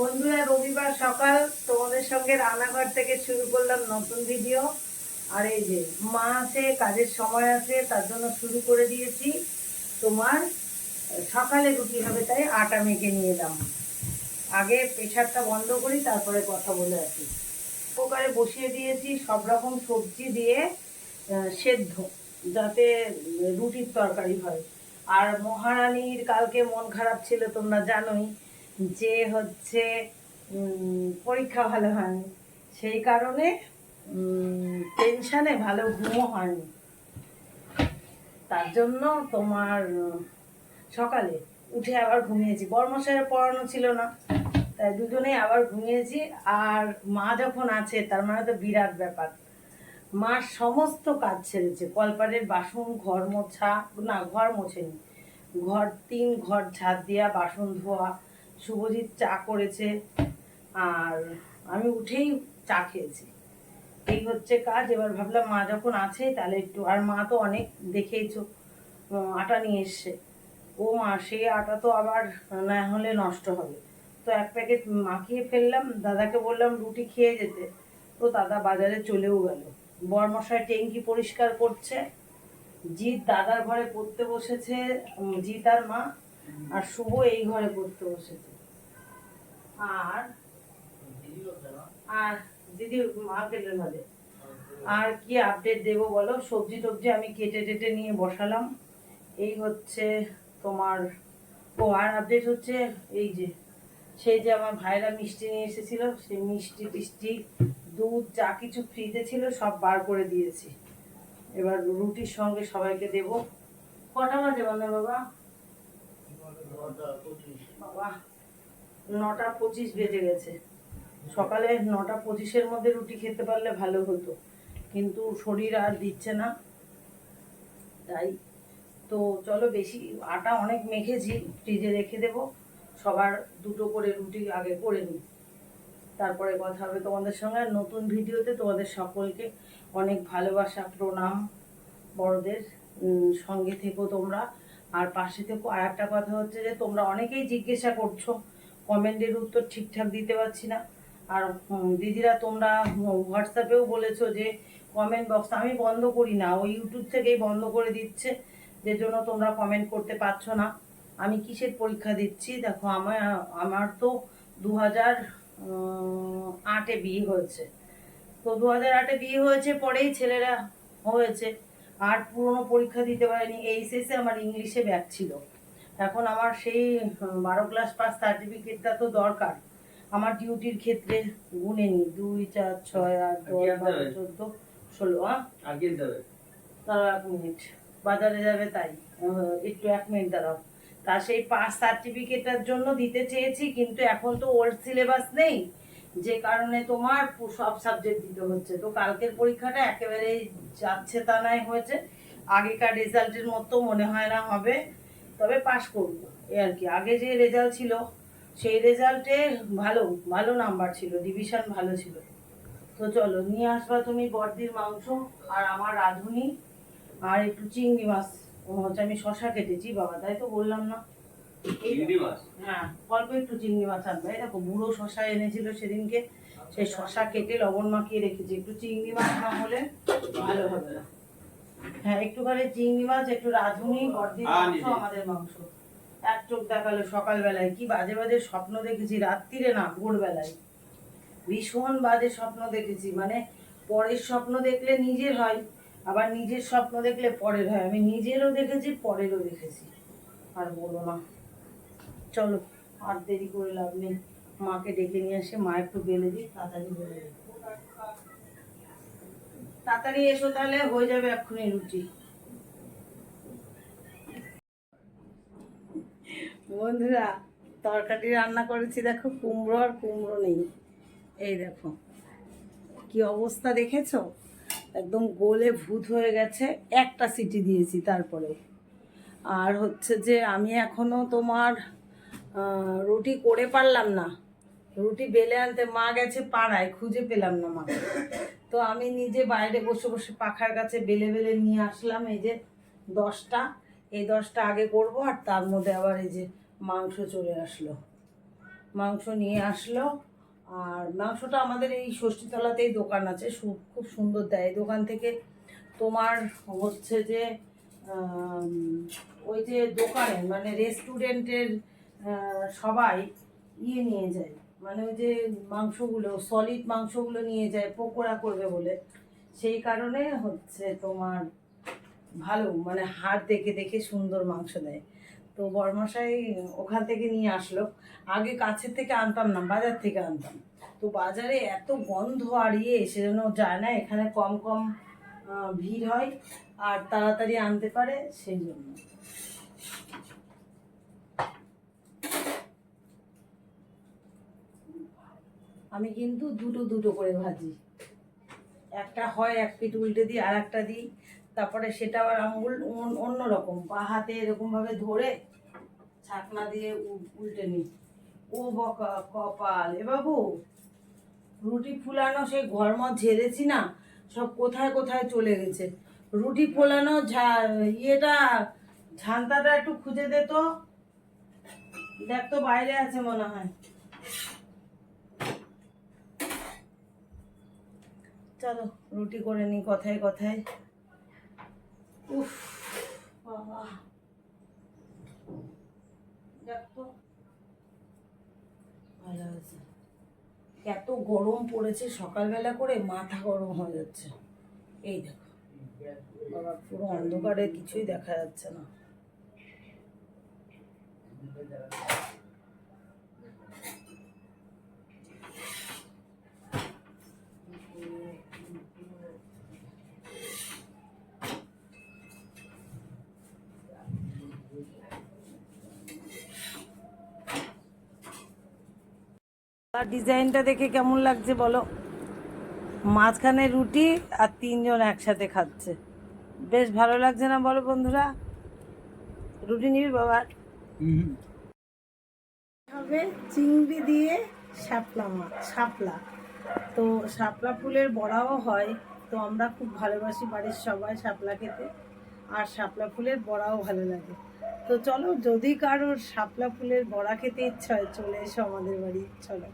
বন্ধুরা, রবিবার সকাল তোমাদের সঙ্গে রান্নাঘর থেকে শুরু করলাম নতুন ভিডিও আর এই যে মা আছে, কাজের সময় আছে, তার জন্য শুরু করে দিয়েছি। তোমার সকালে রুটি হবে, তাই আটা মেখে নিয়ে এলাম আগে প্রেশারটা বন্ধ করি, তারপরে কথা বলে আসি। কুকারে বসিয়ে দিয়েছি সব রকম সবজি দিয়ে সেদ্ধ, যাতে রুটির তরকারি হয়। আর মহারানীর কালকে মন খারাপ ছিল, তোমরা জানোই। যে হচ্ছে পরীক্ষা ভালো হয়নি। সেই কারণে টেনশানে ভালো ঘুমও হয়নি। তার জন্য তোমার সকালে উঠে আবার ঘুমিয়েছি। বর্মশাইয়ের পড়ানো ছিল না, তাই দুজনেই আবার ঘুমিয়েছি। আর মা যখন আছে, তার মানে তো বিরাট ব্যাপার। মা সমস্ত কাজ ছেড়েছে কলপারের বাসন, ঘর মোছা, না, ঘর মোছেনি। ঘর, তিন ঘর ঝাড় দেওয়া বাসন ধোয়া শুভজিৎ চা করেছে আর আমি উঠেই চা খেয়েছি। এই হচ্ছে কাজ। এবার ভাবলাম মা যখন আছে তাহলে একটু, আর মা তো অনেক দেখেইছ আটা নিয়ে এসছে। ও মা সেই আটা তো আবার না হলে নষ্ট হবে। তো এক প্যাকেট মাখিয়ে ফেললাম, দাদাকে বললাম রুটি খেয়ে যেতে। তো দাদা বাজারে চলেও গেল। বরমশাই ট্যাঙ্কি পরিষ্কার করছে। জিৎ দাদার ঘরে পড়তে বসেছে জিৎ আর মা, আর শুভ এই ঘরে পড়তে বসেছে। আর আর দিদি মার্কেটের ঘরে আর কি আপডেট দেবো বলো? সবজি টবজি আমি কেটে টেটে নিয়ে বসালাম। এই হচ্ছে তোমার, ও, আর আপডেট হচ্ছে এই যে, সেই যে আমার ভাইরা মিষ্টি নিয়ে এসেছিল, সেই মিষ্টি টিষ্টি, দুধ, যা কিছু ফ্রিজে ছিল সব বার করে দিয়েছি। এবার রুটির সঙ্গে সবাইকে দেব। কটা বাজে বন্ধ বাবা? বাবা নটা পঁচিশ বেজে গেছে। সকালে নটা পঁচিশের মধ্যে রুটি খেতে পারলে ভালো হতো। কিন্তু শরীর আর দিচ্ছে না। তাই তো চলো বেশি আটা অনেক মেখেছি, ফ্রিজে রেখে দেব। সবার দুটো করে রুটি আগে করে নিই। তারপরে কথা হবে তোমাদের সঙ্গে। নতুন ভিডিওতে তোমাদের সকলকে অনেক ভালোবাসা, প্রণাম। বড়দের সঙ্গে থেকো তোমরা। আর পাশে থেকো। আর একটা কথা হচ্ছে যে, তোমরা অনেকেই জিজ্ঞাসা করছ কমেন্টের উত্তর ঠিকঠাক দিতে পারছি না। আর দিদিরা তোমরা হোয়াটসঅ্যাপেও বলেছ যে কমেন্ট বক্স আমি বন্ধ করি না। ওই ইউটিউব থেকেই বন্ধ করে দিচ্ছে, যে জন্য তোমরা কমেন্ট করতে পারছ না। আমি কিসের পরীক্ষা দিচ্ছি? দেখো, আমার আমার তো দু হাজার আটে বিয়ে হয়েছে। তো দু হাজার আটে বিয়ে হয়েছে, পরেই ছেলেরা হয়েছে। আর পুরনো পরীক্ষা দিতে পারিনি। এইচএসে আমার ইংলিশে ব্যাক ছিল। এখন আমার সেই বারো ক্লাস পাস সার্টিফিকেটটা তো দরকার। আমার ডিউটির ক্ষেত্রে গুনে নি। দুই চার ছয় আট দশ বারো চোদ্দ ষোলো আগে দাঁড়াও এক মিনিট বাজারে যাবে তাই। একটু এক মিনিট দাঁড়াও। তা সেই পাস সার্টিফিকেটের জন্য দিতে চেয়েছি কিন্তু এখন তো ওল্ড সিলেবাস নেই। যে কারণে তোমার সব সাবজেক্ট দিতে হচ্ছে। তো কালকের পরীক্ষাটা একেবারেই যাচ্ছে তা নাই হয়েছে। আগেকার রেজাল্টের মতো মনে হয় না হবে। তবে পাশ করব। এই আর কি। আগে যে রেজাল্ট ছিল সেই রেজাল্টে ভালো ভালো নাম্বার ছিল ডিভিশন ভালো ছিল। তো চলো নিয়ে আসবা তুমি বর্দির মাংস আর আমার রাঁধুনি আর একটু চিংড়ি মাছ। হচ্ছে আমি শশা কেটেছি বাবা তাই তো বললাম না। হ্যাঁ অল্প একটু চিংড়ি মাছ আনবে। দেখো বুড়ো শশা এনেছিল সেদিনকে। সেই শশা কেটে লবণ মাখিয়ে রেখেছি। একটু চিংড়ি মাছ না হলে ভালো হবে না। হ্যাঁ একটুখানি চিংড়ি মাছ একটু রাঁধুনি বর্দির হ্যাঁ, মাংস। আমাদের মাংস। এক চোখ দেখাল সকালবেলায় কি বাজে বাজে স্বপ্ন দেখেছি রাত্রিরে না ভোরবেলায়। ভীষণ বাজে স্বপ্ন দেখেছি মানে পরের স্বপ্ন দেখলে নিজের হয় আবার নিজের স্বপ্ন দেখলে পরের হয়। আমি নিজেরও দেখেছি পরেরও দেখেছি। আর বলো না চলো আর দেরি করে লাভ নেই। মাকে ডেকে নিয়ে আসে মা একটু বেলে দিই তাড়াতাড়ি বেলে দিই তাড়াতাড়ি এসো তাহলে, হয়ে যাবে এক্ষুনি রুটি। বন্ধুরা, তরকারি রান্না করেছি, দেখো কুমড়ো আর কুমড়ো নেই। এই দেখো, কি অবস্থা দেখেছ? একদম গোলে ভূত হয়ে গেছে, একটা সিটি দিয়েছি তারপরে। আর হচ্ছে যে, আমি এখনও তোমার রুটি করে পারলাম না। রুটি বেলে আনতে মা গেছে পাড়ায়, খুঁজে পেলাম না মা। তো আমি নিজে বাইরে বসে বসে পাখার কাছে বেলে বেলে নিয়ে আসলাম, এই যে দশটা। এই দশটা আগে করব আর তার মধ্যে আবার এই যে মাংস চলে আসলো। মাংস নিয়ে আসলো, আর মাংসটা আমাদের এই ষষ্ঠীতলাতেই দোকান আছে খুব সুন্দর দেয়। দোকান থেকে তোমার হচ্ছে যে ওই যে দোকানে মানে রেস্টুরেন্টের সবাই ইয়ে নিয়ে যায়। মানে ওই যে মাংসগুলো সলিড মাংসগুলো নিয়ে যায়, পকোড়া করবে বলে। সেই কারণে হচ্ছে তোমার ভালো মানে হাড় দেখে দেখে সুন্দর মাংস দেয়। তো বরমশাই ওখান থেকে নিয়ে আসলো। আগে কাছের থেকে আনতাম না, বাজার থেকে আনতাম। তো বাজারে এত গন্ধ আর ইয়ে সেজন্য যায় না, এখানে কম কম ভিড় হয়, আর তাড়াতাড়ি আনতে পারে সেই জন্য। আমি কিন্তু দুটো দুটো করে ভাজি। একটা হয় এক পিঠ উল্টে দিই আর একটা দিই। তারপরে সেটা আবার আঙুল অন্য- অন্যরকম বা হাতে এরকমভাবে ধরে ছাকনা দিয়ে উল্টে নিই। ও বকা কপাল। এ বাবু, রুটি ফুলানো সেই ঘরমত ঝেড়েছি না, সব কোথায় কোথায় চলে গেছে। রুটি ফোলানো ইয়েটা, ঝান্তাটা একটু খুঁজে দে তো। দেখ তো বাইরে আছে মনে হয়। চলো, রুটি করে নি কথায় কথায়। উফ, বাবা। এত গরম পড়েছে সকালবেলা করে, মাথা গরম হয়ে যাচ্ছে। এই দেখো, বাবা, পুরো অন্ধকারে কিছুই দেখা যাচ্ছে না। আর ডিজাইনটা দেখে কেমন লাগছে বলো? মাঝখানে রুটি আর তিনজন একসাথে খাচ্ছে। বেশ ভালো লাগছে না বলো বন্ধুরা? রুটি নিবি বাবা? হবে চিংড়ি দিয়ে শাপলা মাছ শাপলা। তো শাপলা ফুলের বড়াও হয়, তো আমরা খুব ভালোবাসি বাড়ির সবাই শাপলা খেতে। আর শাপলা ফুলের বড়াও ভালো লাগে। তো চলো যদি কারোর শাপলা ফুলের বড়া খেতে ইচ্ছা হয় চলে এসো আমাদের বাড়ি চলো।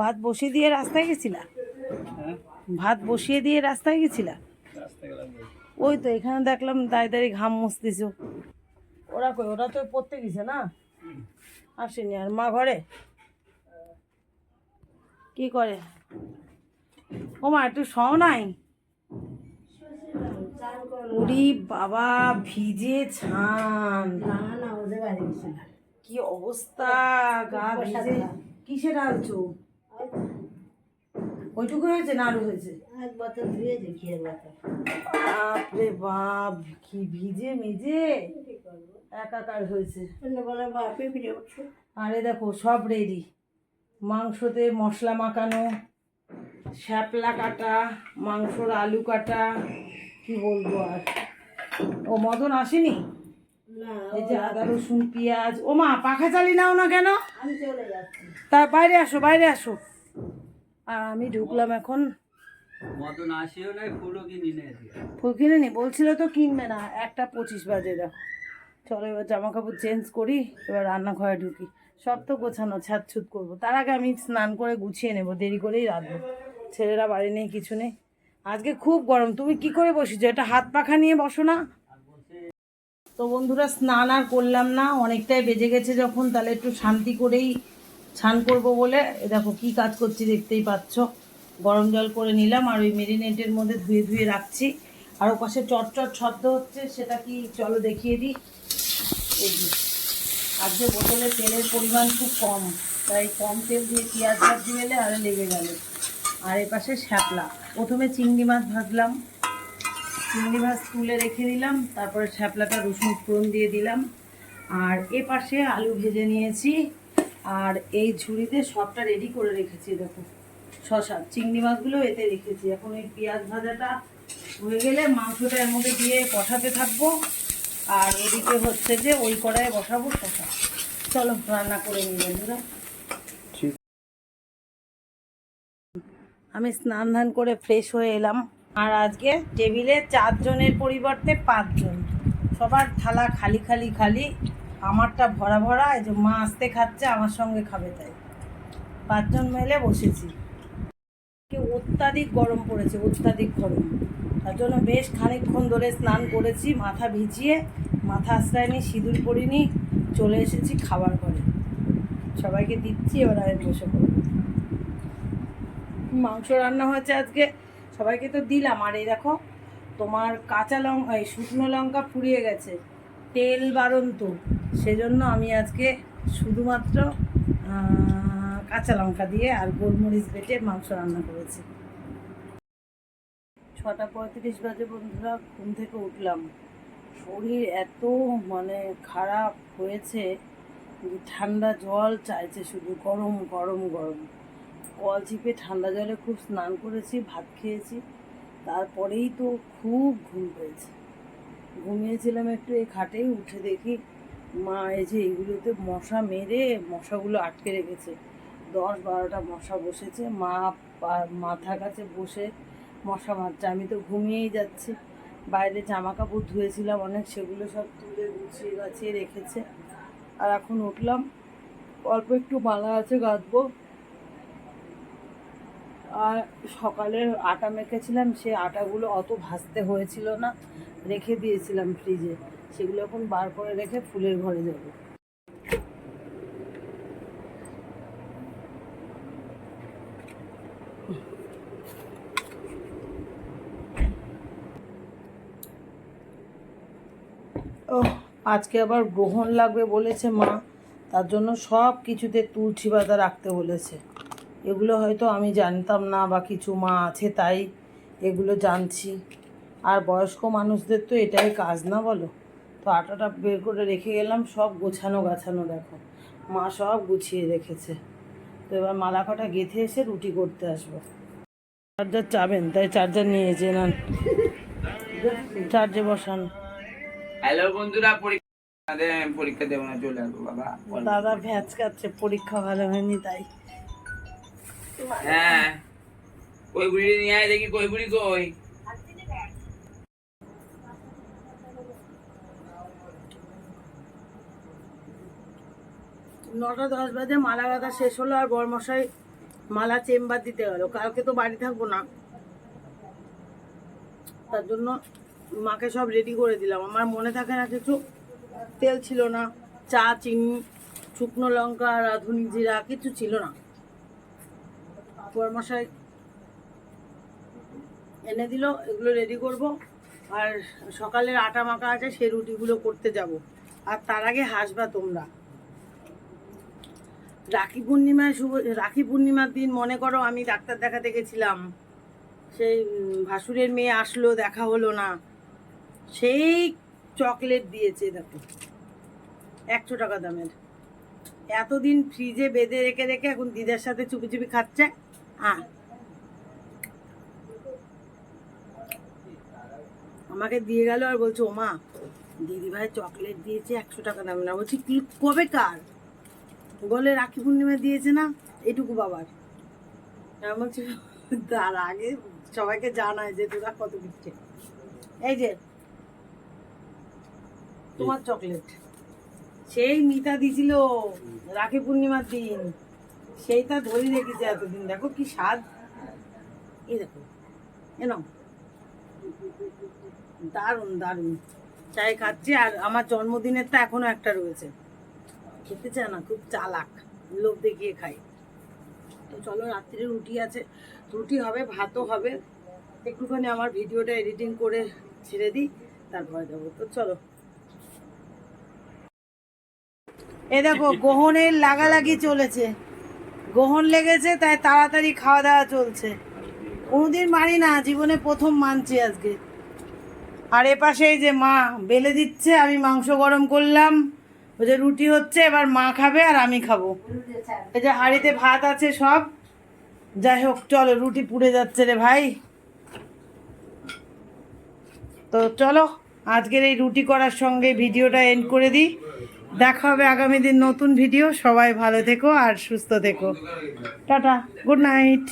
ভাত বসিয়ে দিয়ে রাস্তায় গেছিলা? ভাত বসিয়ে দিয়ে রাস্তায় গেছিলা? ওই তো এখানে দেখলাম দাঁড়িয়ে দাঁড়িয়ে ঘাম মুছতেছ। ওরা কই ওরা তো পড়তে গেছে না? আসেনি আর মা ঘরে? কি করে? ও মা একটু শও নাই? উরি বাবা ভিজে ছান। না না ওদের বাড়ি কি অবস্থা গা ভিজে। কিসে ঢালছো ওইটুকু হয়েছে না আরও হয়েছে? এক বোতল ধুয়ে দেখি এক বোতল। বাপরে বাপ কি ভিজে মেজে। একাকার হয়েছে। বলে বাপে ফিরে উঠছো আরে দেখো সব রেডি মাংসতে মশলা মাখানো শ্যাপলা কাটা মাংসর আলু কাটা কি বলব আর? ও মদন আসেনি? না এই যে আদা রসুন পেঁয়াজ ও মা পাখা চালি নাও না কেন? আমি চলে যাচ্ছি। তা বাইরে আসো বাইরে আসো। আর আমি ঢুকলাম এখন। মতন আসিও নাই ফুলও কিনি ফুল কিনে নি? বলছিল তো কিনবে না একটা পঁচিশ বাজে দেখো। চলো এবার জামা কাপড় চেঞ্জ করি এবার রান্নাঘরে ঢুকি। সব তো গোছানো ছাদ ছুত করব। তার আগে আমি স্নান করে গুছিয়ে নেব দেরি করেই রাখব ছেলেরা বাড়ি নেই কিছু নেই। আজকে খুব গরম। তুমি কি করে বসেছো? এটা হাত পাখা নিয়ে বসো না। তো বন্ধুরা, স্নান আর করলাম না। অনেকটাই বেজে গেছে যখন, তাহলে একটু শান্তি করেই স্নান করব বলে। দেখো, কি কাজ করছি দেখতেই পাচ্ছ। গরম জল করে নিলাম আর ওই মেরিনেটের মধ্যে ধুয়ে ধুয়ে রাখছি। আর ও পাশে চটচট শব্দ হচ্ছে, সেটা কি চলো দেখিয়ে দিই। আজকে বোতলে তেলের পরিমাণ খুব কম। তাই কম তেল দিয়ে পেঁয়াজ ভাজি মেলে আরে লেগে গেল। আর এ পাশে শ্যাপলা। প্রথমে চিংড়ি মাছ ভাজলাম। চিংড়ি মাছ তুলে রেখে দিলাম, তারপরে শ্যাপলাটা রসুন ফোড়ন দিয়ে দিলাম। আর এ পাশে আলু ভেজে নিয়েছি। আর এই ঝুড়িতে সবটা রেডি করে রেখেছি, দেখো। শশা, চিংড়ি মাছগুলো এতে রেখেছি। এখন এই পেঁয়াজ ভাজাটা হয়ে গেলে মাংসটা এর মধ্যে দিয়ে কষাতে থাকব। আর এদিকে হচ্ছে যে ওই কড়াইয়ে বসাবো শশা। চলো রান্না করে নিই বন্ধুরা। আমি স্নান ধান করে ফ্রেশ হয়ে এলাম। আর আজকে টেবিলে চারজনের পরিবর্তে পাঁচজন। সবার থালা খালি খালি খালি, আমারটা ভরা ভরা, এই যে মা আসতে খাচ্ছে, আমার সঙ্গে খাবে তাই। পাঁচজন মেলে বসেছি। অত্যাধিক গরম পড়েছে, অত্যাধিক গরম। তার জন্য বেশ খানিকক্ষণ ধরে স্নান করেছি, মাথা ভিজিয়ে, মাথা আশ্রয় নিয়ে সিঁদুর পরিনি, চলে এসেছি খাবার করে সবাইকে দিচ্ছি আমি বসে পড়ব। মাংস রান্না হয়েছে আজকে। সবাইকে তো দিলাম। আর এই দেখো, তোমার কাঁচা লঙ্কা এই শুকনো লঙ্কা ফুরিয়ে গেছে। তেল বারণ তো সেজন্য আমি আজকে শুধুমাত্র কাঁচা লঙ্কা দিয়ে আর গোলমরিচ বেটে মাংস রান্না করেছি। ছটা পঁয়ত্রিশ বাজে বন্ধুরা, ঘুম থেকে উঠলাম। শরীর এত মানে খারাপ হয়েছে ঠান্ডা জল চাইছে শুধু গরম গরম গরম। কল চিপে ঠান্ডা জলে খুব স্নান করেছি, ভাত খেয়েছি। তারপরেই তো খুব ঘুম পেয়েছে। ঘুমিয়েছিলাম একটু এই খাটেই, উঠে দেখি মা এই যে এইগুলোতে মশা মেরে মশাগুলো আটকে রেখেছে। দশ বারোটা মশা বসেছে, মা মাথা কাছে বসে মশা মারছে। আমি তো ঘুমিয়েই যাচ্ছি। বাইরে জামা কাপড় ধুয়েছিলাম অনেক, সেগুলো সব তুলে গুছিয়ে গাছিয়ে রেখেছে। আর এখন উঠলাম, অল্প একটু মালা আছে গাঁথবো সকালে আটা মেখেছিলাম, সে আটাগুলো অত ভাজতে হয়েছিল না। রেখে দিয়েছিলাম ফ্রিজে সেগুলো এখন বার করে রেখে ফুলের ঘরে যাব। ও আজকে আবার গ্রহণ লাগবে বলেছে মা। তার জন্য সব কিছুতে তুলসী পাতা রাখতে বলেছে। এগুলো হয়তো আমি জানতাম না বা কিছু মা আছে তাই এগুলো জানছি। আর বয়স্ক মানুষদের তো এটাই কাজ না বলো? তো আটাটা বের করে রেখে গেলাম সব গোছানো গাছানো দেখো। মা সব গুছিয়ে রেখেছে। তো এবার মালা কটা গেঁথে এসে রুটি করতে আসব। চার্জার চাবেন তাই চার্জার নিয়েছে না চার্জে বসান। হ্যালো বন্ধুরা পরীক্ষা পরীক্ষা দেবো না চলে আসব বাবা। দাদা ভ্যাচ কাচ্ছে পরীক্ষা ভালো হয়নি তাই। হ্যাঁ। কই বুড়ি নিয়ে আয় দেখি, কই বুড়ি কই? নটা দশ বাজে, মালা গাঁথা শেষ হলো আর বরমশাই মালা চেম্বার দিতে গেল। কালকে তো বাড়ি থাকব না। তার জন্য মাকে সব রেডি করে দিলাম। আমার মনে থাকে না কিছু। তেল ছিল না। চা, চিনি, শুকনো লঙ্কা, রাঁধুনি, জিরা, কিছু ছিল না। বরমশাই এনে দিল, এগুলো রেডি করব। আর সকালের আটা মাখা আছে, সেই রুটিগুলো করতে যাব। আর তার আগে হাসবা তোমরা। রাখি পূর্ণিমায় শুভ, রাখি পূর্ণিমার দিন মনে করো আমি ডাক্তার দেখাতে গেছিলাম। সেই ভাসুরের মেয়ে আসলো, দেখা হলো না। সেই চকলেট দিয়েছে, দেখো। একশো টাকা দামের। এতদিন ফ্রিজে বেঁধে রেখে রেখে এখন দিদার সাথে চুপি চুপি খাচ্ছে। আমাকে দিয়ে গেল আর বলছে, ওমা দিদি ভাই চকলেট দিয়েছে, একশো টাকা দাম না। বলছি, কি, কবে কার? বলে, রাখি পূর্ণিমা দিয়েছে না, এটুকু বাবার। বলছি, তার আগে সবাইকে জানায় যে তোরা কত দিচ্ছে। এই যে, তোমার চকলেট। সেই মিতা দিছিল রাখি পূর্ণিমার দিন। সেইটা ধরে রেখেছে এতদিন। দেখো কি স্বাদ। এই দেখো এ নাও। দারুণ দারুণ। চাই খাচ্ছি আর আমার জন্মদিনের তো এখনও একটা রয়েছে। খেতে চায় না, খুব চালাক। লোভ দেখিয়ে খাই তো চলো রাত্রে রুটি আছে। রুটি হবে, ভাতও হবে। একটুখানি আমার ভিডিওটা এডিটিং করে ছেড়ে দিই, তারপরে যাব তো চলো। এ দেখো গ্রহণের লাগালাগি চলেছে। গ্রহণ লেগেছে, তাই তাড়াতাড়ি খাওয়া দাওয়া চলছে। কোনোদিন মানি না, জীবনে প্রথম মানছি আজকে। আর এ পাশে এই যে মা বেলে দিচ্ছে, আমি মাংস গরম করলাম, ওই যে রুটি হচ্ছে, এবার মা খাবে আর আমি খাব। এই যে হাঁড়িতে ভাত আছে সব। যাই হোক, চলো, রুটি পুড়ে যাচ্ছে রে ভাই। তো চলো, আজকের এই রুটি করার সঙ্গে ভিডিওটা এন্ড করে দিই। দেখা হবে আগামী দিন নতুন ভিডিও। সবাই ভালো থেকো আর সুস্থ থেকো। Tata good night